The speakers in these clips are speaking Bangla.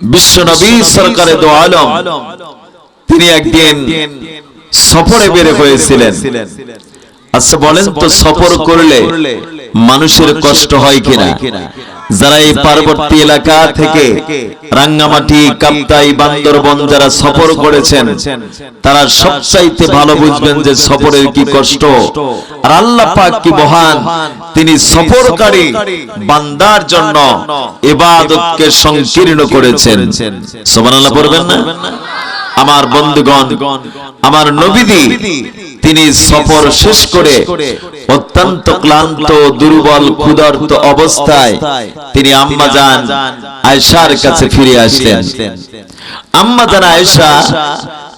বিশ্বনবী সরকারে দো আলম তিনি একদিন সফরে বের হয়েছিলেন। আচ্ছা বলেন তো সফর করলে মানুষের কষ্ট হয় কিনা? যারা এই পার্বত্য এলাকা থেকে রাঙ্গামাটি কাপ্তাই বান্দরবন যারা সফর করেছেন তারা সবচাইতে ভালো বুঝবেন যে সফরের কি কষ্ট। আর আল্লাহ পাক কি মহান? তিনি সফরকারী বান্দার জন্য ইবাদতকে সংকীর্ণ করেছেন। সুবহানাল্লাহ পড়বেন না? আমার বন্ধুগণ আমার নবীদি তিনি সফর শেষ করে অত্যন্ত ক্লান্ত দুর্বল ক্ষুধার্ত অবস্থায় তিনি আম্মা যান আয়সার কাছে ফিরে আসলেন। আম্মা যান আয়সা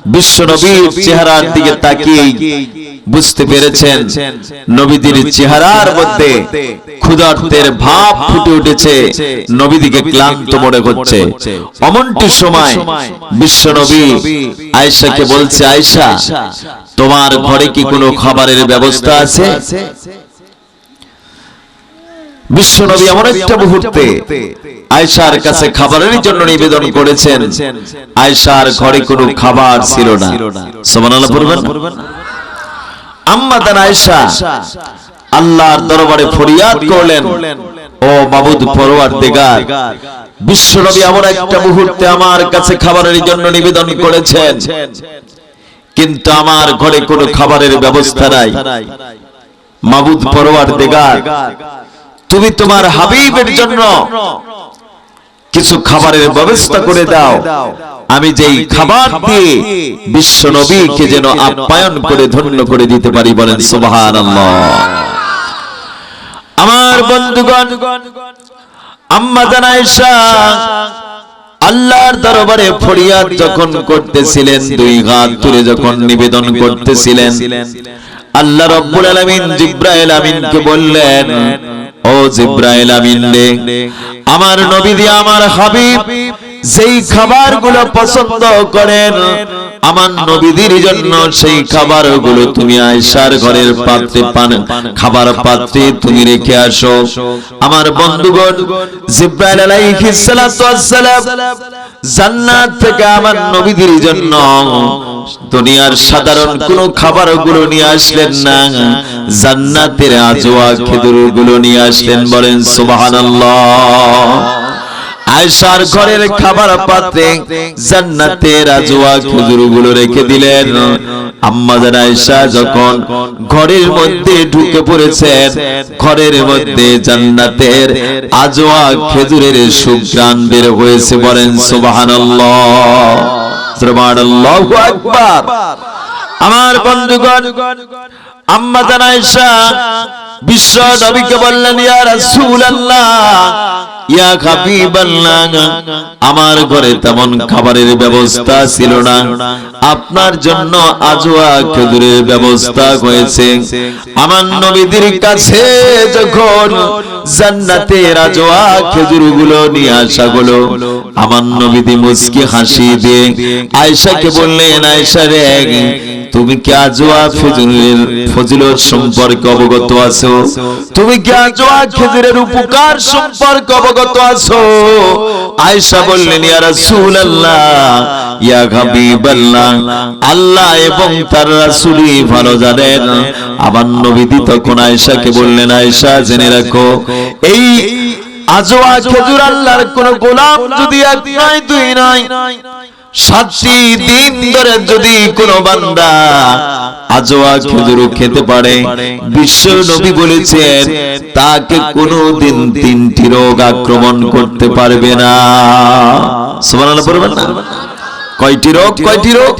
বিশ্ব নবীর চেহারার দিকে তাকিয়ে বুঝতে পেরেছেন নবীদের চেহারার মধ্যে ভাব ফুটে উঠেছে, নবীদিকে ক্লান্ত মনে অমনটি সময় বিশ্ব নবী আয়েশাকে বলছে, আয়েশা, তোমার ঘরে কি কোনো খাবারের ব্যবস্থা আছে? বিশ্ব নবী এমন একটা মুহূর্তে আয়সার কাছে খাবারের জন্য নিবেদন করেছেন। আয়সার ঘরে কোনো খাবার ছিল না। সুবহানাল্লাহ পড়বেন? আম্মা দান আয়সা আল্লাহর দরবারে ফরিয়াদ করলেন। ও মাবুদ পরওয়ার দেগার বিশ্বনবী এমন একটা মুহূর্তে আমার কাছে খাবারের জন্য নিবেদন করেছেন। কিন্তু আমার ঘরে কোনো খাবারের ব্যবস্থা নাই। মাবুদ পরওয়ার দেগার তুমি তোমার হাবিবের জন্য কিছু খাবারের ব্যবস্থা করে দাও। আমি যেই খাবার দিয়ে বিশ্ব নবীকে যেন আপ্যায়ন করে ধন্য করে দিতে পারি বলেন সুবাহান আমার বন্ধুগণ আম্মা জানাইশা আল্লাহর দরবারে ফরিয়াদ যখন করতেছিলেন দুই হাত তুলে যখন নিবেদন করতেছিলেন আল্লাহ রব্বুল আলামিন জিব্রাইল আমিনকে বললেন ও জিব্রাইল আমিন আমার নবী দিয়ে আমার হাবিব, যেই খাবারগুলো পছন্দ করেন, আমার নবীদের জন্য সেই খাবারগুলো তুমি আয়সার ঘরের পাত্রে পান, খাবার পাত্রে তুমি রেখে আসো। আমার বন্ধুগণ, জিব্রাইল আলাইহিস সালাতু ওয়াস সালাম জান্নাত থেকে আমার নবীদের জন্য দুনিয়ার সাধারণ কোন খাবারগুলো নিয়ে আসলেন না। জান্নাতের আজওয়া খেজুরগুলো নিয়ে আসলেন, বলেন সুবহানাল্লাহ। আয়সার ঘরের খাবার পাত্রে জান্নাতের আজওয়া খেজুরগুলো রেখে দিলেন। আম্মাজান আয়সা যখন ঘরের মধ্যে ঢুকে পড়েছেন, ঘরের মধ্যে জান্নাতের আজওয়া খেজুরের সুগ্রাণ বের হয়েছে, বলেন সুবহানাল্লাহ। আমার বন্ধুগণ, আম্মা বিশ্ব বললেন, ইয়া রাসূলুল্লাহ, ইয়া হাবিবাল্লাহ, আমার ঘরে তেমন খাবারের ব্যবস্থা ছিল না। আপনার জন্য আজওয়া খেজুরের ব্যবস্থা হয়েছে। আমার নবীদের কাছে যখন জান্নাতের আজওয়া খেজুরগুলো নিয়ে আসা হলো। আমার নবীদি মুস্কি হাসি দিয়ে আয়েশাকে বললেন, আয়েশা রে, তুমি কি আজওয়া ফজলের ফজিলত সম্পর্কে অবগত আছো? তুমি কি আজওয়া খেজুরের উপকার সম্পর্কে অবগত আছো? আয়েশা বললেন, ইয়া রাসূলুল্লাহ, ইয়া হাবিবাল্লাহ, আল্লাহ এবং তার রাসূলই ভালো জানেন। আমার নবীদি তখন আয়েশাকে বললেন, আয়েশা, জেনে রাখো এই আজওয়া খেজুর আল্লাহর কোন গোলাম যদি এক নয় দুই নয় সাতটি দিন ধরে যদি কোনো বান্দা খেজুর খেতে পারে বিশ্ব নবী বলেছেন তাকে কোনো দিন তিনটি রোগ আক্রমণ করতে পারবে না। সুবহানাল্লাহ না? কয়টি রোগ? কয়টি রোগ?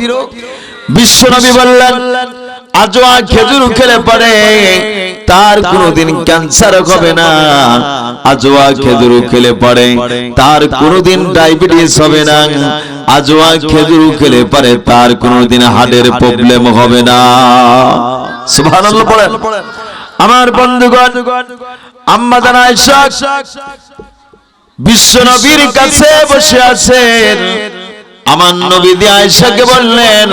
বিশ্ব নবী বললেন আজওয়া খেজুর খেলে পারে তার কোনোদিন ক্যান্সার হবে না। আজওয়া খেজুর খেলে পারে তার কোনোদিন ডায়াবেটিস হবে না। আজওয়া খেজুর খেলে পারে তার কোনোদিন হার্টের প্রবলেম হবে না। সুবহানাল্লাহ পড়েন। আমার বন্ধুগণ আম্মা জানা আয়েশা বিশ্ব নবীর কাছে বসে আছেন। আমার নবী দিয়ে আয়েশাকে বললেন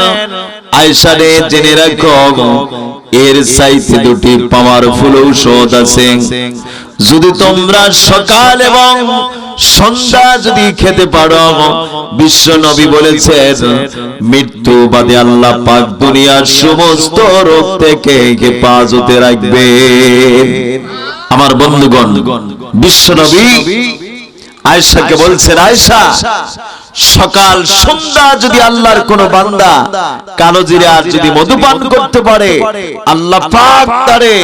আয়েশা রে, জেনে রাখো, এর সাইতে দুটি পাওয়ারফুল ঔষধ আছে। যদি তোমরা সকাল এবং সন্ধ্যা যদি খেতে পারো, বিশ্ব নবী বলেছেন, মৃত্যু বাদে আল্লাহ পাক দুনিয়ার সমস্ত রোগ থেকে হেফাজতে রাখবে। আমার বন্ধুগণ, বিশ্ব নবী আয়েশাকে বলছেন, আয়েশা সকাল সন্ধ্যা যদি আল্লাহর কোন বান্দা কালো জিরে যদি মধুপান করতে পারে, আল্লাহ পাক তারে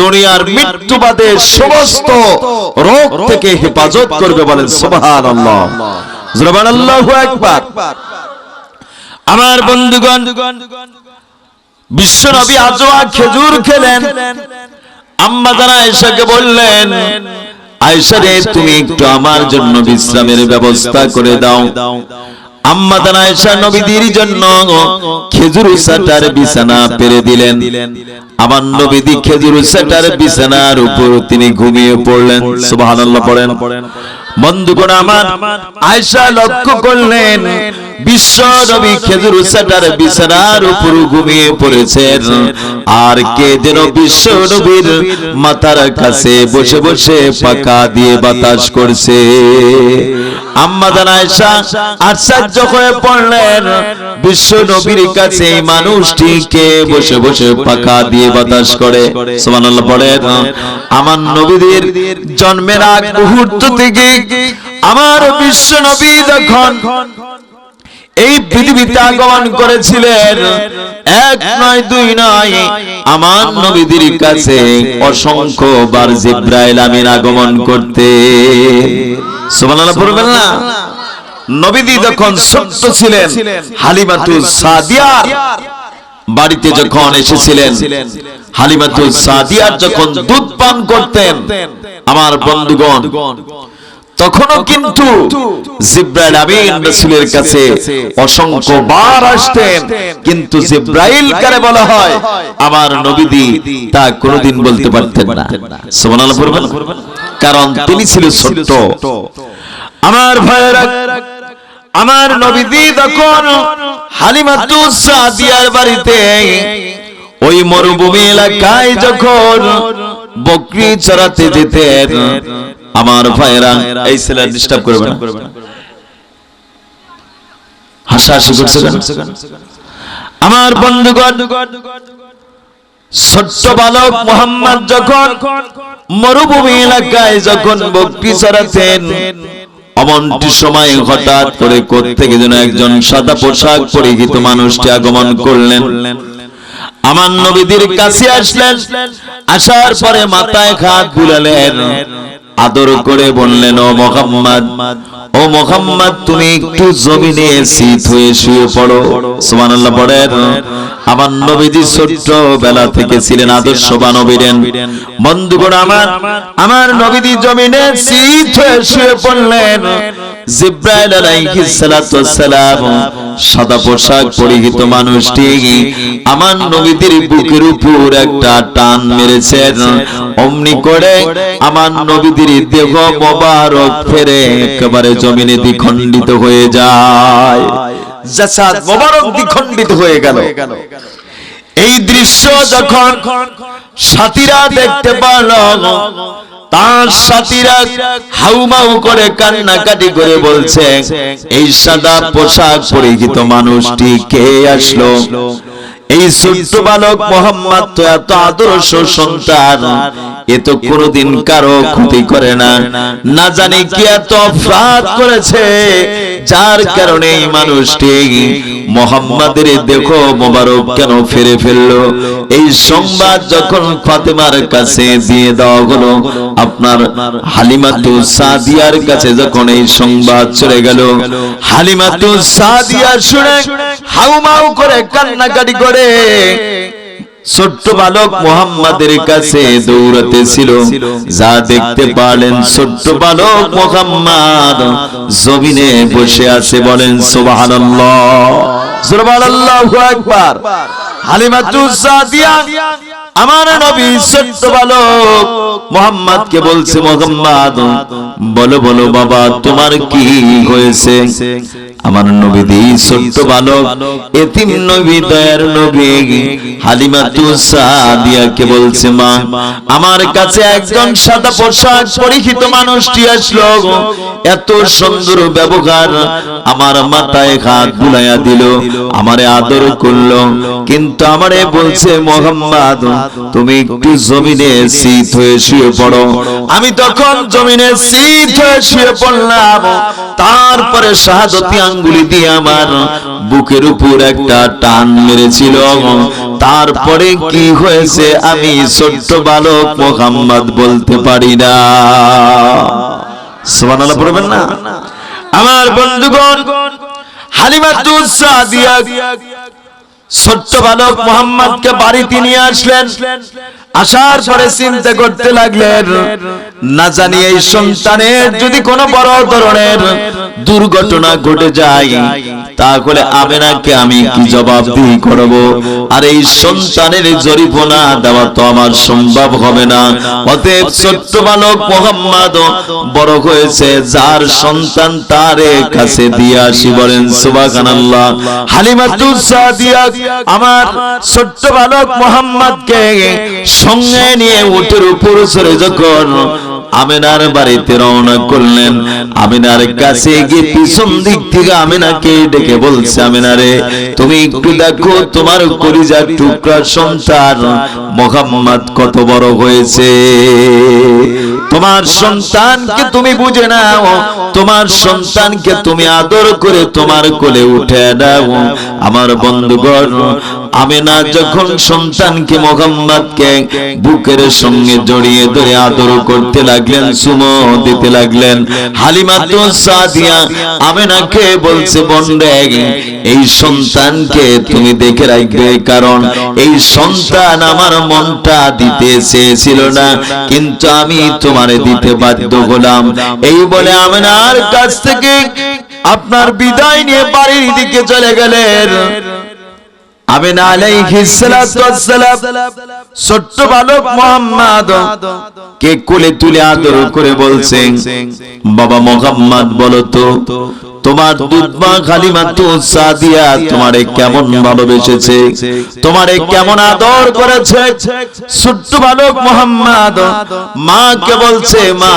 দুনিয়ার মৃত্যুবাদে সমস্ত রোগ থেকে হেফাজত করবে বলেন, সুবহানাল্লাহ। সুবহানাল্লাহু আকবার। আমার বন্ধুগণ বিশ্ব নবী আজওয়া খেজুর খেলেন। আম্মা জানা আয়েশাকে বললেন আয়েশা রে তুমি একটু আমার জন্য বিশ্রামের ব্যবস্থা করে দাও। আম্মা জানা আয়েশা নবীদের জন্য খেজুর সাটার বিছানা পেরে দিলেন। আমার নবীদি খেজুর সাটার বিছানার উপর তিনি ঘুমিয়ে পড়লেন। সুবহানাল্লাহ পড়েন। বন্ধুগণ আমার, আয়সা লক্ষ্য করলেন, বিশ্ব নবী খেজুর সাটার বিছানার উপর ঘুমিয়ে পড়েছেন। আর কে যেন বিশ্ব নবীর মাথার কাছে বসে বসে পাকা দিয়ে বাতাস করছে। কাছে মানুষটিকে বসে বসে বাতাস করে। আমার নবীদের জন্মের আগ মুহূর্ত থেকে আমার বিশ্ব নবী যখন এই পৃথিবীতে আগমন করেছিলেন, এক নয়, দুই নয় আমার নবীদের কাছে অসংখ্য বার জিব্রাইল আমিন আগমন করতে। সুবহানাল্লাহ পড়বেন না? নবীদি যখন ছোট্ট ছিলেন হালিমাতু সাদিয়ার বাড়িতে যখন এসেছিলেন হালিমাতু সাদিয়ার যখন দুধ পান করতেন আমার বন্ধুগণ তখনও কিন্তু জিব্রাইল আমিন রাসূলের কাছে অসংখ্য বার আসতেন। কিন্তু জিব্রাইল কারে বলা হয় আমার নবীদি তা কোনোদিন বলতে পারতেন না। সুবহানাল্লাহ পড়বেন? কারণ তিনি ছিলেন ছোট্ট আমার ভাইয়েরা আমার নবীদি তখন হালিমাতু সাদিয়ার বাড়িতে ওই মরুভূমি এলাকায় যখন বকরি চড়াতে যেতেন আমার ভাইরা এই ছেলে ডিস্টার্ব করবে না। হাসাহাসি করছে? আমার বন্ধুগণ ছোট্ট বালক মোহাম্মদ যখন মরুভূমি এলাকায় যখন বকরি চড়াতেন অমনটি সময় হঠাৎ করে থেকে যেন একজন সাদা পোশাক পরিহিত মানুষটি আগমন করলেন। আমার নবীদের কাছে আসলেন আসার পরে মাথায় হাত বুলালেন। আদর করে বললেন ও মোহাম্মদ ও মোহাম্মদ, তুমি একটু জমিনে শীত হয়ে শুয়ে পড়ো। সুবহানাল্লাহ, পড়েন। আমার নবীজি ছোট্ট বেলা থেকে ছিলেন আদর্শবান নবীরেন বন্ধুগণ আমার আমার নবীজি জমিনে শীত হয়ে শুয়ে পড়লেন। জিব্রাইল আলাইহিস সালাতু ওয়াসসালাম সাদা পোশাক পরিহিত মানুষটি আমার নবীদের বুকের উপর একটা টান মেরেছেন। অমনি করে আমার নবীদের দেহ মোবারক ফেরে একেবারে জমিনে দ্বিখণ্ডিত হয়ে যায়। জাসাদ মোবারক দ্বিখণ্ডিত হয়ে গেল। এই দৃশ্য যখন সাথীরা দেখতে পারল, তার সাথীরা হাউমাউ করে কান্নাকাটি করে বলছে, এই সাদা পোশাক পরিহিত মানুষটি কে আসলো? এই ছোট্ট বালক মোহাম্মদ তো এত আদর্শ সন্তান এ তো কোনোদিন কারও ক্ষতি করে না। না। জানি কি এত অপরাধ করেছে। যার কারণে এই মানুষটি মোহাম্মদের দেখো মোবারক কেন ফিরে ফেলল? এই সংবাদ যখন ফাতেমার কাছে দিয়ে দেওয়া হলো আপনার হালিমাতু সাদিয়ার কাছে যখন এই সংবাদ চলে গেল হালিমাতু সাদিয়া শুনে হাউমাউ করে কান্নাকাটি করে। ছোট্ট বালক মোহাম্মদের কাছে দৌড়াতে ছিল। যা দেখতে পারলেন ছোট্ট বালক মোহাম্মদ। জমিনে বসে আছে বলেন সুবহানাল্লাহ। সুবহানাল্লাহু। আকবার। হালিমাতু সাদিয়া আমার নবী ছোট্ট বালক মোহাম্মদ কে বলছে, মোহাম্মদ, বলো বলো, বাবা, তোমার কি হয়েছে? আমার নবী দি ছোট্ট বালক, এতিম নবী, দয়ার নবী, হালিমা হালিমাতু সাদিয়াকে বলছে, মা, আমার কাছে একজন সাদা পোশাক পরিহিত মানুষটি আসলো এত সুন্দর ব্যবহার আমার মাথায় হাত বুলাইয়া দিল, আমারে আদর করল। কিন্তু আমারে বলছে, মোহাম্মদ তুমি একটু জমিনে শীত হয়ে শুয়ে পড়ো। আমি তখন জমিনে শীত হয়ে শুয়ে পড়লাম। তারপরে শাহাদতি আঙ্গুলি দিয়ে আমার বুকের উপর একটা টান মেরেছিল। তারপরে কি হয়েছে আমি ছোট্ট বালক মোহাম্মদ বলতে পারি না। সুবহানাল্লাহ পড়বেন না? আমার বন্ধুগণ হালিমাতুস সাদিয়া ছোট্ট বালক মোহাম্মদকে বাড়িতে নিয়ে আসলেন। আসার পরে চিন্তা করতে লাগলেন, না জানি এই সন্তানের যদি কোনো বড় ধরনের দুর্ঘটনা ঘটে যায়, তাহলে আমেনাকে আমি কি জবাবদিহি করব? আর এই সন্তানের জরিপনা দেওয়া তো আমার সম্ভব হবে না। অতএব ছোট্ট বালক মোহাম্মদ বড় হয়েছে, যার সন্তান তার কাছে দিয়ে আসি বলেন, সুবহানাল্লাহ। হালিমাতুস সাদিয়া আমার ছোট্ট বালক মোহাম্মদকে সঙ্গে নিয়ে উটের উপর চড়ে যখন আমিনার বাড়িতে রওনা করলেন, আমিনার কাছে গিয়ে পিছন দিক থেকে আমিনাকে ডেকে বলছে, আমিনারে, তুমি একটু দেখো, তোমার কলিজার টুকরা সন্তান মোহাম্মদ কত বড় হয়েছে। তোমার সন্তানকে তুমি বুঝে নাও, তোমার সন্তানকে তুমি আদর করে তোমার কোলে উঠে দাও আমার বন্ধুগণ আমিনা যখন সন্তানকে মোহাম্মদকে বুকের সঙ্গে জড়িয়ে ধরে আদর করতে লাগলেন, সুমো দিতে লাগলেন, হালিমা তো সাদিয়া আমিনাকে বলছে বন্ডে এই সন্তানকে তুমি দেখে রাখবে, কারণ এই সন্তান আমার মনটা দিতে চেয়েছিল না, কিন্তু আমি তোমারে দিতে বাধ্য হলাম। এই বলে আমিনার কাছ থেকে আপনার বিদায় নিয়ে বাড়ির দিকে চলে গেলেন। আমিনা না সালাতু ওয়াসসালাম, ছোট্ট বালক মোহাম্মদ কে কোলে তুলে আদর করে বলছেন, বাবা মোহাম্মদ বলো তো তোমার দুধমা খালিমা তো সাদিয়া তোমারে কেমন ভালোবেসেছে তোমারে কেমন আদর করেছে? ছোট্ট বালক মোহাম্মদ মা কে বলছে মা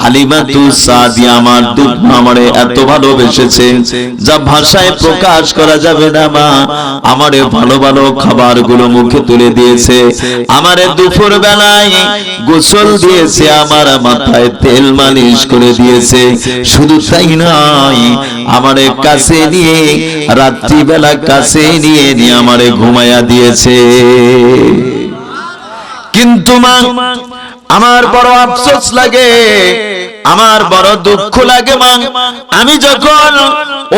হালিমা তু সাদিয়া আমার দুধমা আমারে এত ভালোবেসেছে যা ভাষায় প্রকাশ করা যাবে না মা আমারে ভালো ভালো খাবার মুখে তুলে দিয়েছে আমারে দুপুর বেলায় গোসল দিয়েছে আমার মাথায় তেল মালিশ করে দিয়েছে শুধু তাই নয় আমারে কাছে নিয়ে রাত্রিবেলা কাছে নিয়ে নিয়ে আমারে ঘুমাইয়া দিয়েছে। কিন্তু মা আমার বড় আফসোস লাগে আমার বড় দুঃখ লাগে মা। আমি যখন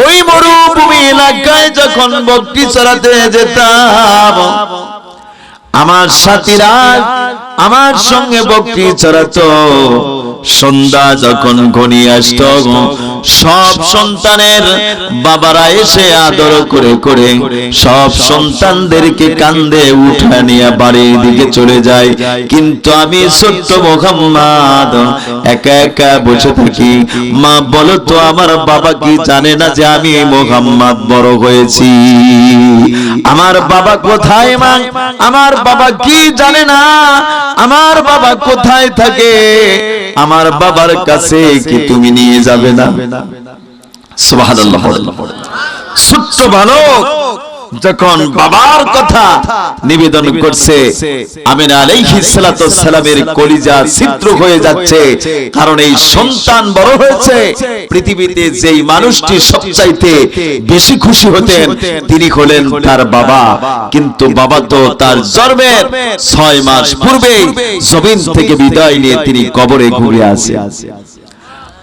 ওই মরুভূমি এলাকায় যখন বকরি চড়াতে যেতাম আমার সাথীরা আমার সঙ্গে বকরি চড়াতো। সন্ধ্যা যখন ঘনিয়ে আসত সব সন্তানের বাবারা এসে আদর করে করে সব সন্তানদেরকে কান্দে উঠা নিয়ে বাড়ির দিকে চলে যায়। কিন্তু আমি ছোট্ট মোহাম্মদ, একা একা বসে থাকি। মা, বলো তো আমার বাবা কি জানে না যে আমি মোহাম্মদ বড় হয়েছি? আমার বাবা কোথায় মা? আমার বাবা কি জানে না? আমার বাবা কোথায় থাকে? আমার বাবার কাছে কি তুমি নিয়ে যাবে না? সুবহানাল্লাহ। ছোট্ট বালক। যখন বাবার কথা নিবেদন করছে আমিনা আলাইহিস সালাতু সালামের কলিজা ছিদ্র হয়ে যাচ্ছে কারণ এই সন্তান বড় হয়েছে পৃথিবীতে যেই মানুষটি সবচাইতে বেশি খুশি হতেন তিনি হলেন তার বাবা। কিন্তু বাবা তো তার জন্মের ছয় মাস পূর্বে জমিন থেকে বিদায় নিয়ে তিনি কবরে ঘুরে আসে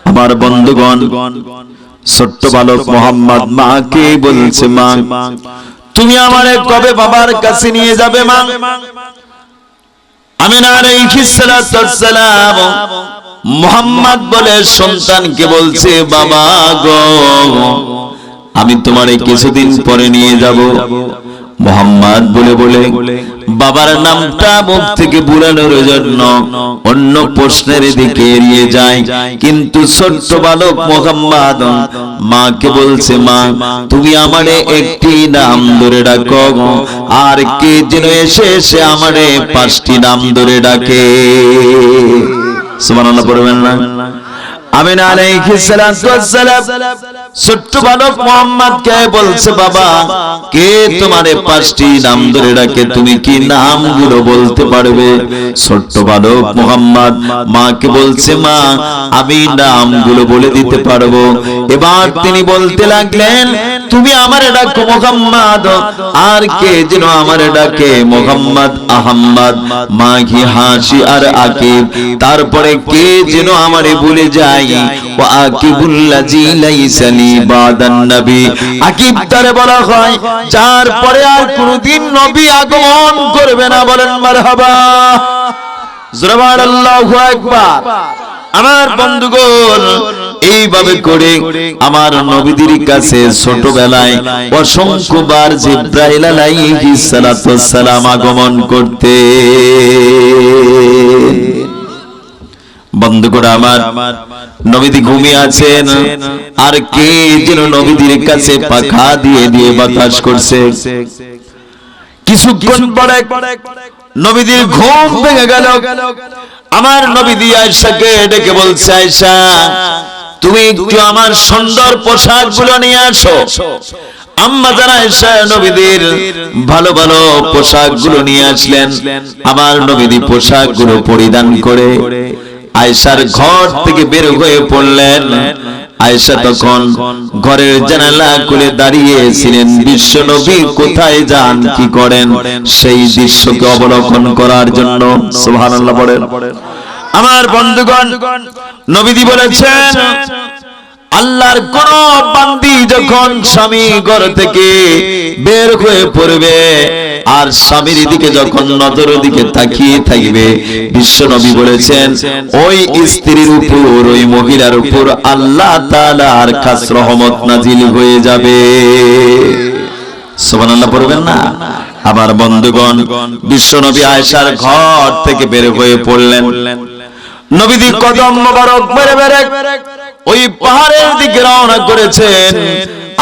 আমার বন্ধুগণ ছোট্ট বালক মোহাম্মদ মাকে বলছে মা তুমি আমারে কবে বাবার কাছে নিয়ে যাবে মা? আমি না সালাম। মোহাম্মদ বলে সন্তানকে বলছে, বাবা গো, আমি তোমারে কিছুদিন পরে নিয়ে যাব। মোহাম্মদ বলে বলে বাবার নামটা মুখ থেকে বুড়ানোর জন্য অন্য প্রশ্নের দিকে এড়িয়ে যায়। কিন্তু ছোট্ট বালক মোহাম্মদ মাকে বলছে, মা, তুমি আমারে একটি নাম ধরে ডাকো আর কে যেন এসে এসে আমারে পাঁচটি নাম ধরে ডাকে। সুবহানাল্লাহ পড়বেন না আমিন আলাইহিস সালাতু ওয়াস সালাম ছোট্ট বালক মোহাম্মদ কে বলছে, বাবা, কে তোমারে পাঁচটি নাম ধরে ডাকে? তুমি কি নামগুলো বলতে পারবে? ছোট্ট বালক মোহাম্মদ মাকে বলছে, মা, আমি নামগুলো বলে দিতে পারব। এবার তিনি বলতে লাগলেন তুমি আমার ডাকো মোহাম্মদ। আর কে যেন আমারে ডাকে মোহাম্মদ আহম্মদ। মাঘি হাসি আর আকিব। তারপরে কে যেন আমারে ভুলে যায়। ও আকিবুল্লাজি বাদান নবী। আকিব তারে বলা হয় যার পরে আর কোনদিন নবী আগমন করবে না বলেন মারহাবা। জোরবার আল্লাহু আকবার। আমার বন্ধুগণ এইভাবে করে আমার নবীদের কাছে ছোটবেলায় অসংখ্যবার জিব্রাইল আলাইহিস সালাতু সালাম আগমন করতে। বন্ধুগণ আমার নবীদি ঘুমিয়ে আছেন। আর কে যেন নবীদের কাছে পাখা দিয়ে দিয়ে বাতাস করছে। কিছুক্ষণ পরে নবীদের ঘুম ভেঙে গেল। আমার নবী দিয়ে আয়সাকে ডেকে বলছে, আয়সা, তুমি একটু আমার সুন্দর পোশাকগুলো নিয়ে আসো। আম্মা যারা এসে নবীদের ভালো ভালো পোশাকগুলো নিয়ে আসলেন, আমার নবীদি পোশাকগুলো পরিধান করে আয়সার ঘর থেকে বের হয়ে পড়লেন। আয়েশা তখন ঘরের জানালা খুলে দাঁড়িয়েছিলেন। বিশ্ব নবী কোথায় যান, কি করেন? সেই দৃশ্যকে অবলোকন করার জন্য সুবহানাল্লাহ পড়েন আমার বন্ধুগণ নবীদি বলেছেন, আল্লাহর কোন বান্দি যখন স্বামী ঘর থেকে বের হয়ে পড়বে আর স্বামীর দিকে যখন নজর দিকে তাকিয়ে থাকবে বিশ্ব নবী বলেছেন ওই স্ত্রীর উপর ওই মহিলার উপর আল্লাহ তাআলার খাস রহমত নাজিল হয়ে যাবে। সুবহানাল্লাহ পড়বেন না? আমার বন্ধুগণ বিশ্ব নবী আয়েশার ঘর থেকে বের হয়ে পড়লেন। নবীদি কদম মোবারক মেরে মেরে ওই পাহাড়ের দিকে রওনা করেছেন।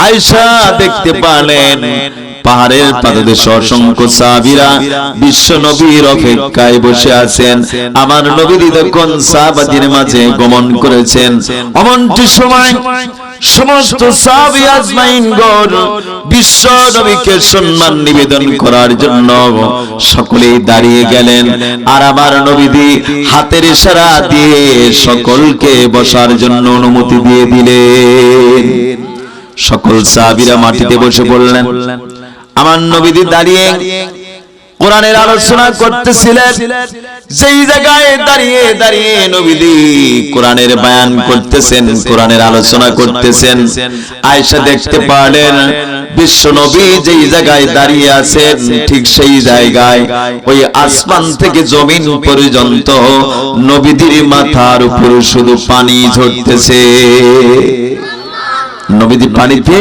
আয়েশা দেখতে পালেন পাহাড়ের পাদদেশে অসংখ্য সাহাবীরা বিশ্ব নবীর অপেক্ষায় বসে আছেন। আমার নবীদি তখন সাহাবাদের মাঝে গমন করেছেন। অমনটি সময় সমস্ত সাহাবী আজমাইনগণ বিশ্ব নবীকে সম্মান নিবেদন করার জন্য সকলেই দাঁড়িয়ে গেলেন। আর আমার নবীদি হাতের ইশারা দিয়ে সকলকে বসার জন্য অনুমতি দিয়ে দিলেন। সকল সাহাবীরা মাটিতে বসে পড়লেন। আমার নবীদি দাঁড়িয়ে কোরআনের আলোচনা করতেছিলেন। যেই জায়গায় দাঁড়িয়ে দাঁড়িয়ে নবীদি কোরআনের বায়ান করতেছেন, কোরআনের আলোচনা করতেছেন দেখতে পারলেন যেই জায়গায় দাঁড়িয়ে আছেন, ঠিক সেই জায়গায় ওই আসমান থেকে জমিন পর্যন্ত নবীদের মাথার উপর শুধু পানি ঝরতেছে। নবীদি পানিতে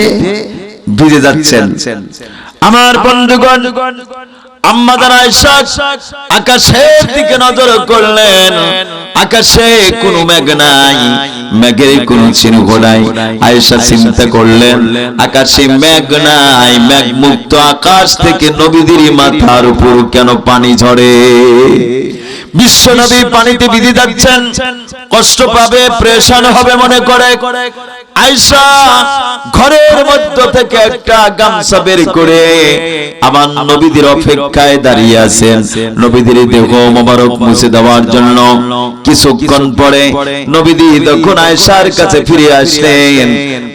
ভিজে যাচ্ছেন। আমার বন্ধুগণ আম্মা জানা আকাশের দিকে নজর করলেন আকাশে কোনো মেঘ নাই মেঘের কোন চিহ্ন নাই আয়েশা চিন্তা করলেন আকাশে মেঘ নাই মেঘ মুক্ত আকাশ থেকে নবীদের মাথার উপর কেন পানি ঝরে? বিশ্ব নবী পানিতে বিধি যাচ্ছেন কষ্ট পাবে, প্রেশান হবে মনে করে। আয়সা ঘরের মধ্য থেকে একটা গামছা বের করে আমার নবীদের অপেক্ষায় দাঁড়িয়ে আছেন। নবীদের দেহ মোবারক মুছে দেওয়ার জন্য কিছুক্ষণ পরে নবীদি তখন আয়সার কাছে ফিরে আসলেন।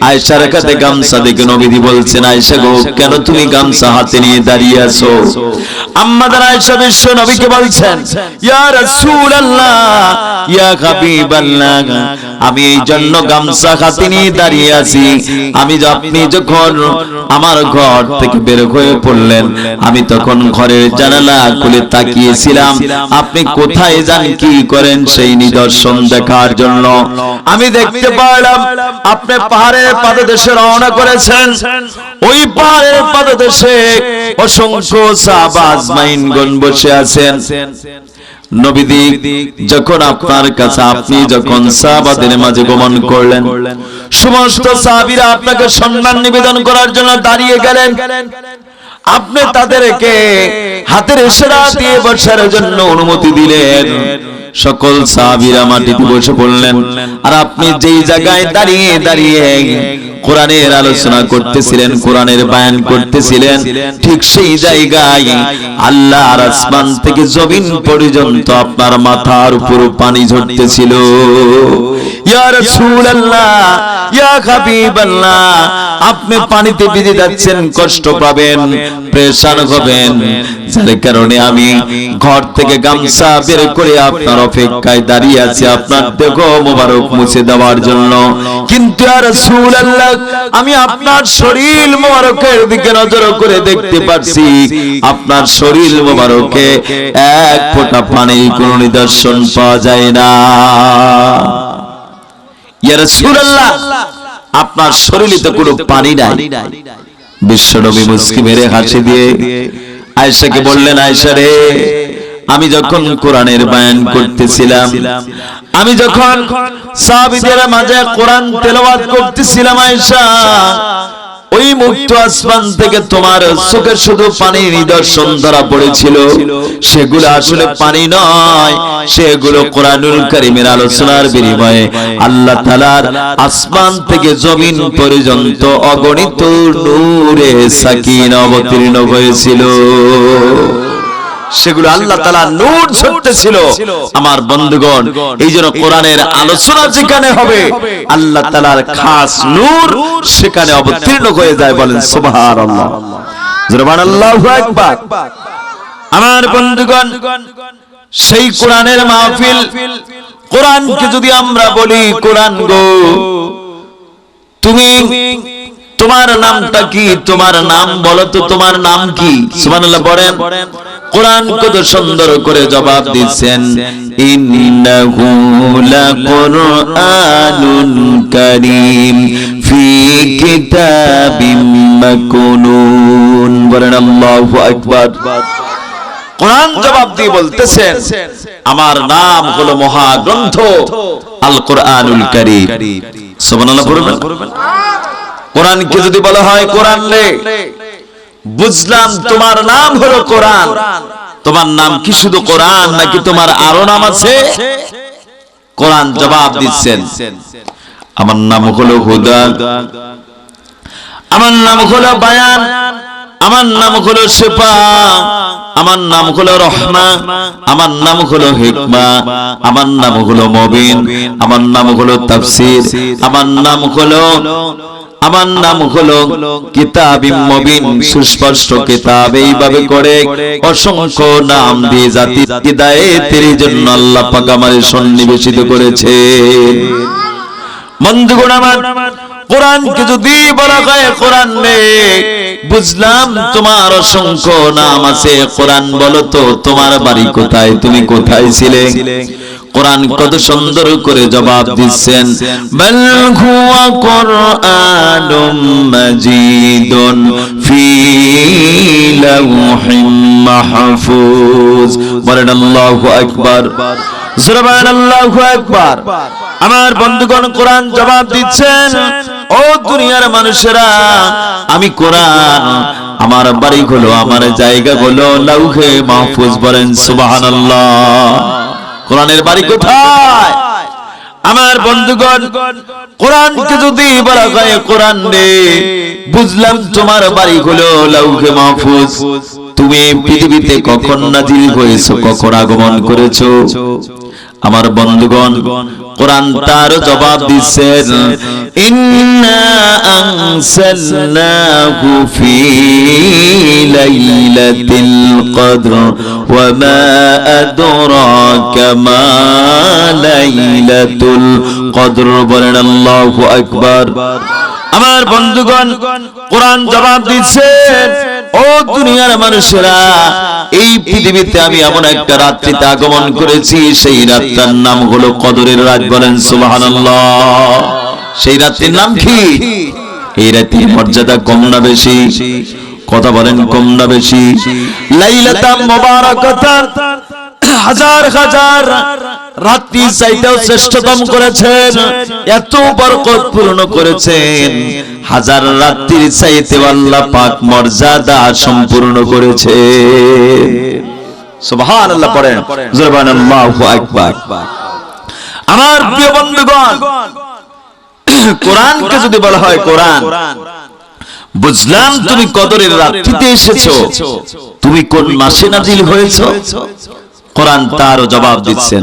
আয়সার কাছে গামছা দেখে নবীদি বলছেন আয়সা গো, কেন তুমি গামছা হাতে নিয়ে দাঁড়িয়ে আছো? আম্মাদার আয়সা বিশ্ব নবীকে বলছেন আমি এই জন্য নিয়ে দাঁড়িয়ে আছি। আমি আপনি যখন আমার ঘর থেকে বের হয়ে পড়লেন, আমি তখন ঘরের জানালা খুলে তাকিয়েছিলাম। আপনি কোথায় যান, কি করেন সেই নিদর্শন দেখার জন্য। আমি দেখতে পারলাম, আপনি পাহাড়ের পাদদেশে রওনা করেছেন। ওই পাহাড়ের পাদদেশে অসংখ্য সাহাবাজ মাইনগণ বসে আছেন। নবীদি, যখন আপনার কাছে আপনি যখন সাহাবাদের মাঝে গমন করলেন, সমস্ত সাহাবীরা আপনাকে সম্মান নিবেদন করার জন্য দাঁড়িয়ে গেলেন। আপনি তাদেরকে হাতের ইশারা দিয়ে বসার জন্য অনুমতি দিলেন। সকল সাহাবীরা মাটিতে বসে পড়লেন। আর আপনি যেই জায়গায় দাঁড়িয়ে দাঁড়িয়ে কোরআনের আলোচনা করতেছিলেন কোরআনের বায়ান করতেছিলেন ঠিক সেই জায়গায় আল্লাহ আর আসমান থেকে জমিন পর্যন্ত আপনার মাথার উপর পানি ঝরতেছিল। ইয়া রাসূলুল্লাহ ইয়া হাবিবাল্লাহ আপনি পানিতে ভিজে যাচ্ছেন কষ্ট পাবেন প্রেসার হবেন। যার কারণে আমি ঘর থেকে গামছা বের করে আপনার অপেক্ষায় দাঁড়িয়ে আছি আপনার দেহ মোবারক মুছে দেওয়ার জন্য। কিন্তু আর রাসূলুল্লাহ আমি আপনার শরীর মোবারকের দিকে নজর করে দেখতে পাচ্ছি আপনার শরীর মোবারকে এক ফোঁটা পানির কোনো নিদর্শন পাওয়া যায় না। ইয়া রাসূলুল্লাহ আপনার শরীরে তো কোনো পানি নাই। বিশ্বনবী মুস্কি মেরে হাসি দিয়ে আয়েশাকে বললেন আয়সা রে, আমি যখন কোরআনের বায়ান করতেছিলাম, আমি যখন সাহাবীদের মাঝে কোরআন তেলাওয়াত করতেছিলাম, আয়েশা ওই মুক্ত আসমান থেকে তোমার চোখে শুধু পানির নিদর্শন ধরা পড়েছিল। সেগুলো আসলে পানি নয়, সেগুলো কোরআনুল করিমের আলোচনার বিনিময়ে আল্লাহ তালার আসমান থেকে জমিন পর্যন্ত অগণিত নূরে সাকিন অবতীর্ণ হয়েছিল। সেগুলো আল্লাহ তালা নূর ঝরতেছিল। আমার বন্ধুগণ এই জন্য কোরআনের আলোচনা যেখানে হবে আল্লাহ তালার খাস নূর সেখানে অবতীর্ণ হয়ে যায় বলেন সুবহান আল্লাহ আমার বন্ধুগণ সেই কোরআনের মাহফিল কোরআনকে যদি আমরা বলি কোরআন গো তুমি তোমার নামটা কি? তোমার নাম বলো তো তোমার নাম কি? সুবহানাল্লাহ বলেন। কোরআন কত সুন্দর করে জবাব দিচ্ছেন। ইন্নাহু লাকুরআনুন কারীম ফি কিতাবিম মাকুনুন। বলেন আল্লাহু আকবার। কোরআন জবাব দিয়ে বলতেছেন আমার নাম হলো মহাগ্রন্থ আল কোরআনুল কারীম। সুবহানাল্লাহ পড়বেন কোরআনকে যদি বলা হয় কোরআন রে বুঝলাম তোমার নাম হলো কোরআন। তোমার নাম কি শুধু কোরআন নাকি তোমার আরও নাম আছে? কোরআন জবাব দিচ্ছেন। আমার নাম হলো হুদা। আমার নাম হলো বায়ান। আমার নাম হলো শেফা। আমার নাম হলো রহমা। আমার নাম হলো হিকমা। আমার নাম হলো মবিন। আমার নাম হলো তাফসির। আমার নাম হলো আমার নাম হলো কিতাব মবিন, সুস্পষ্ট কিতাব এইভাবে করে অসংখ্য নাম দিয়ে জাতি হিদায়েতের জন্য আল্লাহ পাক আমারে সন্নিবেশিত করেছে। বন্ধুগণ আমার, কোরআনকে যদি বলা হয় কোরআন রে, বুঝলাম তোমার অসংখ্য নাম আছে। কোরআন বলো তো, তোমার বাড়ি কোথায়? তুমি কোথায় ছিলে? কোরআন কত সুন্দর করে জবাব দিচ্ছেন। বাল হুয়া কুরআনুম মাজিদুন ফি লাওহিম মাহফুজ। বলেন আল্লাহু আকবার। সুবহান আল্লাহু আকবার। আমার বন্ধুগণ কোরআন জবাব দিচ্ছেন। ও দুনিয়ার মানুষেরা আমি কোরআন আমার বাড়ি হলো আমার জায়গা হলো লাউহে মাহফুজ বলেন সুবহানাল্লাহ। কোরআনের বাড়ি কোথায়? আমার বন্ধুগণ, কোরআনকে যদি বলা হয় কোরআন রে, বুঝলাম তোমার বাড়ি হলো লাউকে মাহফুজ। তুমি পৃথিবীতে কখন নাজিল হয়েছো, কখন আগমন করেছ? আমার বন্ধুগণ, কোরআন তার জবাব দিচ্ছেন আমার বন্ধুগণ, কোরআন জবাব দিচ্ছে, ও দুনিয়ার মানুষেরা, এই পৃথিবীতে আমি এমন একটা রাত্রিতে আগমন করেছি, সেই রাতটার নাম হলো কদরের রাত বলেন সুবহানাল্লাহ। সেই রাত্রির নাম কি এই রাত্রির মর্যাদা কম না বেশি। কথা বলেন কম না বেশি। লাইলাতাম মুবারাকাতান হাজার হাজার রাত্রি চাইতেও শ্রেষ্ঠতম করেছেন এত বরকত পূর্ণ করেছেন। হাজার রাত্রির চাইতে আল্লাহ পাক মর্যাদা সম্পূর্ণ করেছে সুবহানাল্লাহ পড়েন। সুবহানাল্লাহু আকবার। আমার প্রিয় বন্ধুগণ কোরআনকে যদি বলা হয় কোরআন। বুঝলাম তুমি কদরের রাত্রিতে এসেছ। তুমি কোন মাসে নাজিল হয়েছো? কোরআন তারও জবাব দিচ্ছেন।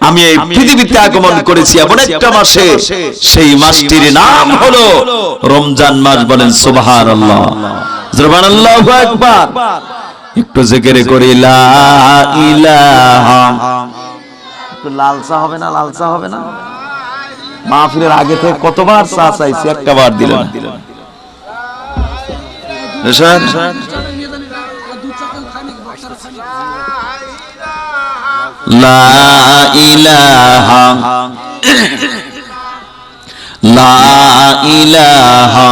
আমি এই পৃথিবীতে আগমন করেছি। এমন একটা মাসে সেই মাসটির নাম হলো রমজান মাস বলেন সুবহান আল্লাহ জবান আল্লাহ একবার একটু জেকেরে করি লা ইলাহা। একটু লালসা হবে না লালসা হবে না? মাহফিলের আগে থেকে কতবার চা চাইছি একটা বার দিলেন। স্যার লা ইলাহা লা ইলাহা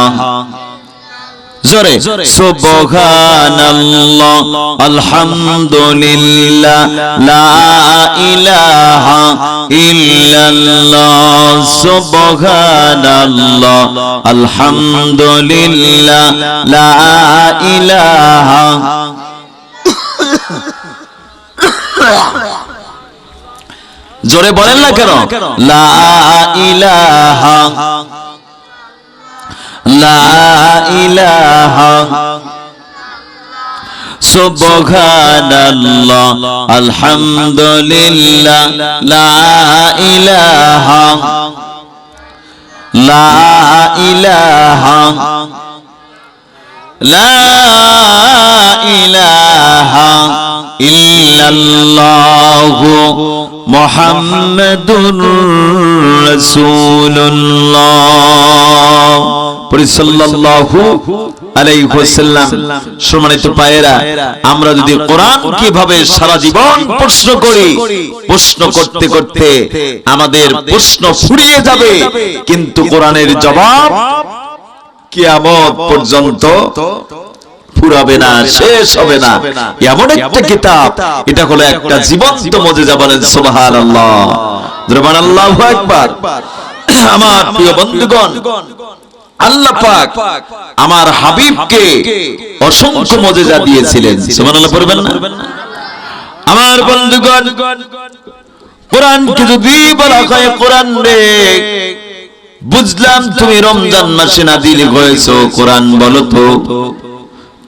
জোরে সুবহানাল্লাহ আলহামদুলিল্লাহ লা ইলাহা ইল্লাল্লাহ সুবহানাল্লাহ আলহামদুলিল্লাহ লা ইলাহা জোরে বলেন না কেন? লা ইলাহা। লা ইলাহা। সুবহানাল্লাহ। আলহামদুলিল্লাহ। লা ইলাহা। লা ইলাহা। লা ইলাহা ইল্লাল্লাহু। মুহাম্মাদুর রাসূলুল্লাহ। পরিসাল্লাল্লাহু আলাইহি ওয়াসাল্লাম। সম্মানিত পায়েরা আমরা যদি কোরআন কীভাবে সারা জীবন প্রশ্ন করি, প্রশ্ন করতে করতে আমাদের প্রশ্ন ফুরিয়ে যাবে। কিন্তু কোরআনের জবাব কিয়ামত পর্যন্ত ফুরাবে না শেষ হবে না। এমন একটা কিতাব এটা হলো একটা জীবন্ত মজেজা বলেন সুবহানাল্লাহ। দ্রবান আল্লাহু আকবার। আমার প্রিয় বন্ধুগণ আল্লাহ পাক আমার হাবিবকে অসংখ্য মজেজা দিয়েছিলেন সুবহানাল্লাহ পড়বেন না? আমার বন্ধুগণ কোরআনকে যদি বলা হয় কোরআন রে বুঝলাম তুমি রমজান মাসে নাজিল হয়েছো। কোরআন বলো তো।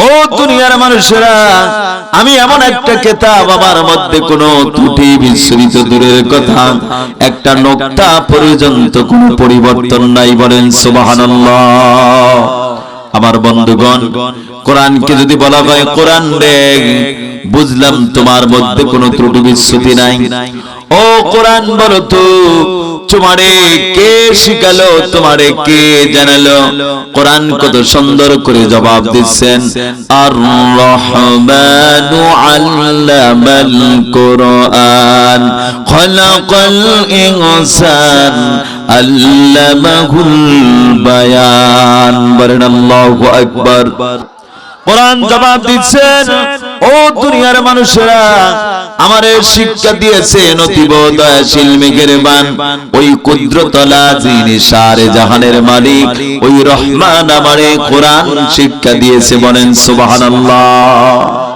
ও দুনিয়ার মানুষেরা আমি এমন একটা কেতাব আমার মধ্যে কোনো ত্রুটি বিস্মৃত দূরের কথা একটা নোক্তা পর্যন্ত কোনো পরিবর্তন নাই বলেন সুবহানাল্লাহ। আমার বন্ধুগণ কোরআনকে যদি বলা হয় কোরআন রে বুঝলাম তোমার মধ্যে কোনো ত্রুটি বিচ্যুতি নাই। ও কোরআন বলো তো তোমারে কে শিখালো? তোমারে কে জানালো? কোরআন কত সুন্দর করে জবাব দিচ্ছেন। আর রহমানু আল্লামাল কোরআন। খলাকাল ইনসান আল্লামাহুল বায়ান। বলেন আল্লাহু আকবার। কোরআন জবাব দিচ্ছেন। ও দুনিয়ার মানুষেরা আমারে শিক্ষা দিয়েছে নতিব দয়াশীল মেঘের বান ওই কুদ্রতলা যিনি সারে জাহানের মালিক ওই রহমান আমারে কোরআন শিক্ষা দিয়েছে বলেন সুবহানাল্লাহ।